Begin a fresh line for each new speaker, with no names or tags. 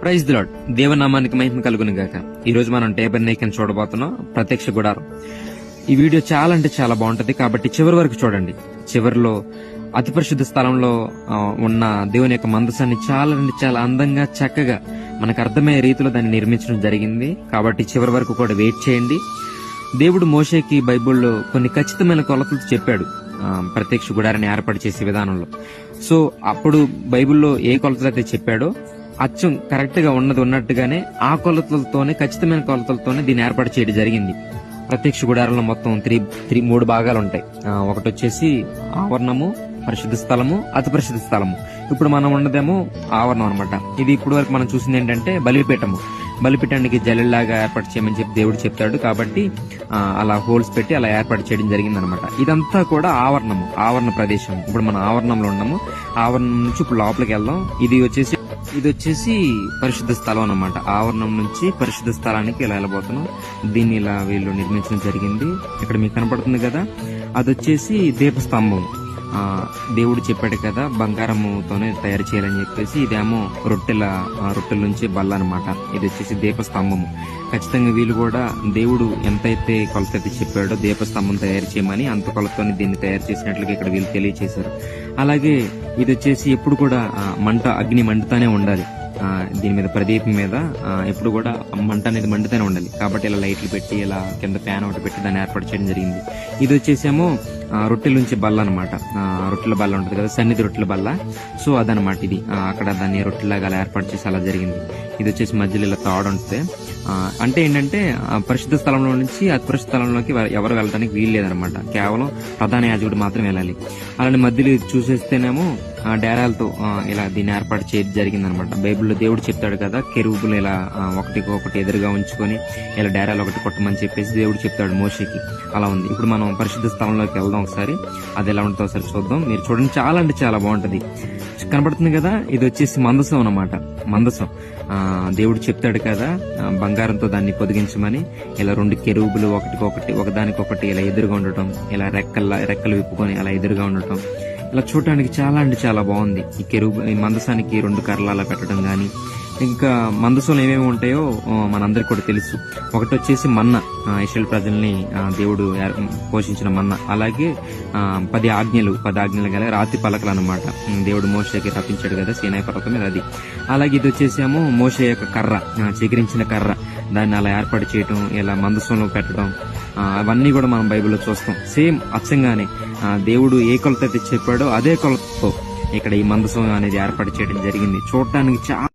Praise దిలాడ్ దేవనామానికి మహిమ కలుగును గాక. ఈ రోజు మనం టేబర్ నేకని చూడబోతున్నాం. ప్రత్యక్ష గుడారం. ఈ వీడియో చాలా అంటే చాలా బాగుంటది. కాబట్టి చివరి వరకు చూడండి. చివరిలో అతి పరిశుద్ధ స్థలంలో ఉన్న దేవుని యొక్క మందసాన్ని చాలా అంటే చాలా అందంగా చక్కగా మనకు అర్థమయ్యే రీతిలో దాన్ని నిర్మించడం జరిగింది. కాబట్టి చివరి వరకు కూడా వెయిట్ చేయండి. దేవుడు మోషేకి బైబిల్లో కొన్ని ఖచ్చితమైన కొలతలు చెప్పాడు. ప్రత్యక్ష గుడారాన్ని ఏర్పాటు చేసే విధానంలో. సో అప్పుడు బైబిల్లో ఏ కొలతలు అయితే చెప్పాడో అచ్చం కరెక్ట్గా ఉన్నది ఉన్నట్టుగానే ఆ కొలతలతోనే ఖచ్చితమైన కొలతలతోనే దీన్ని ఏర్పాటు చేయడం జరిగింది. ప్రత్యక్ష గుడారంలో మొత్తం త్రీ త్రీ మూడు భాగాలు ఉంటాయి. ఒకటి వచ్చేసి ఆవరణము పరిశుద్ధ స్థలము అతి పరిశుద్ధ స్థలము. ఇప్పుడు మనం ఉన్నదేమో ఆవరణం అనమాట ఇది ఇప్పుడు వరకు మనం చూసింది ఏంటంటే బలిపీఠము. బలిపీఠానికి జల్లెల్లాగా ఏర్పాటు చేయమని చెప్పి దేవుడు చెప్తాడు కాబట్టి అలా హోల్స్ పెట్టి అలా ఏర్పాటు చేయడం జరిగింది అనమాట ఇదంతా కూడా ఆవరణము ఆవరణ ప్రదేశం. ఇప్పుడు మనం ఆవరణంలో ఉన్నాము. ఆవరణం నుంచి ఇప్పుడు లోపలికి వెళ్దాం. ఇది వచ్చేసి ఇది వచ్చేసి పరిశుద్ధ స్థలం అన్నమాట. ఆవరణం నుంచి పరిశుద్ధ స్థలానికి ఇలా వెళ్ళబోతున్నాం. దీన్ని ఇలా వీళ్ళు నిర్మించడం జరిగింది. ఇక్కడ మీకు కనపడుతుంది కదా? అది వచ్చేసి దీపస్తంభం. దేవుడు చెప్పాడు కదా బంగారముతోనే తయారు చేయాలని చెప్పేసి ఇదేమో రొట్టెల రొట్టెల నుంచి బల్ల అనమాట ఇది వచ్చేసి దీపస్తంభము. ఖచ్చితంగా వీళ్ళు కూడా దేవుడు ఎంతైతే కొలత అయితే చెప్పాడో దీపస్తంభం తయారు చేయమని అంత కొలతని దీన్ని తయారు చేసినట్లుగా ఇక్కడ వీళ్ళు తెలియచేశారు. అలాగే ఇది వచ్చేసి ఎప్పుడు కూడా మంట అగ్ని మండుతానే ఉండాలి. దీని మీద ప్రదీపం మీద ఎప్పుడు కూడా మంట అనేది మండుతూనే ఉండాలి. కాబట్టి ఇలా లైట్లు పెట్టి ఇలా కింద ఫ్యాన్ ఒకటి పెట్టి దాన్ని ఏర్పాటు చేయడం జరిగింది. ఇది వచ్చేసేమో రొట్టెల నుంచి బల్ల అనమాట రొట్టెల బల్ల ఉంటుంది కదా సన్నిధి రొట్టెల బల్ల. సో అదనమాట ఇది. అక్కడ దాన్ని రొట్టెలాగా అలా ఏర్పాటు చేసి అలా జరిగింది. ఇది వచ్చేసి మధ్యలో ఇలా తాడు ఉంటుంది అంటే ఏంటంటే పరిశుద్ధ స్థలంలో నుంచి అపరిశుద్ధ స్థలంలోకి ఎవరు వెళ్ళడానికి వీలు లేదనమాట కేవలం ప్రధాన యాజకుడు మాత్రం వెళ్ళాలి. అలానే మధ్యలో చూసేస్తేనేమో డేరాలతో ఇలా దీన్ని ఏర్పాటు చేయడం జరిగిందనమాట. బైబిల్లో దేవుడు చెప్తాడు కదా కెరూబులు ఇలా ఒకటికి ఒకటి ఎదురుగా ఉంచుకొని ఇలా డేరాలు ఒకటి కొట్టమని చెప్పేసి దేవుడు చెప్తాడు మోషకి. అలా ఉంది. ఇప్పుడు మనం పరిశుద్ధ స్థలంలోకి వెళ్దాం ఒకసారి. అది ఎలా ఉంటుందో ఒకసారి చూద్దాం. మీరు చూడండి చాలా అంటే చాలా బాగుంటది. కనబడుతుంది కదా ఇది వచ్చేసి మందసం అన్నమాట. మందసం. దేవుడు చెప్తాడు కదా బంగారంతో దాన్ని పొదిగించమని ఇలా రెండు కెరూబులు ఒకటికొకటి ఒకదానికొకటి ఇలా ఎదురుగా ఉండటం ఇలా రెక్కల రెక్కలు విప్పుకొని అలా ఎదురుగా ఉండటం. ఇలా చూడటానికి చాలా అంటే చాలా బాగుంది. ఈ కెరూబు ఈ మందసానికి రెండు కర్రలు అలా పెట్టడం కానీ ఇంకా మందసంలో ఏమేమి ఉంటాయో మనందరికి కూడా తెలుసు. ఒకటి వచ్చేసి మన్న. ఆ, ప్రజల్ని దేవుడు పోషించిన మన్న. అలాగే పది ఆజ్ఞలు పది ఆజ్ఞలు గల రాతి పలకలు అనమాట దేవుడు మోషకి రప్పించాడు కదా సీనాయ పర్వతం మీద అది. అలాగే ఇది వచ్చేసేమో మోష యొక్క కర్ర. చిగురించిన కర్ర. దాన్ని అలా ఏర్పాటు చేయటం ఇలా మందసంలో పెట్టడం అవన్నీ కూడా మనం బైబిల్లో చూస్తాం. సేమ్ అచ్చంగానే దేవుడు ఏ కొలత అయితే చెప్పాడో అదే కొలతతో ఇక్కడ ఈ మందసం అనేది ఏర్పాటు చేయడం జరిగింది. చూడటానికి చాలా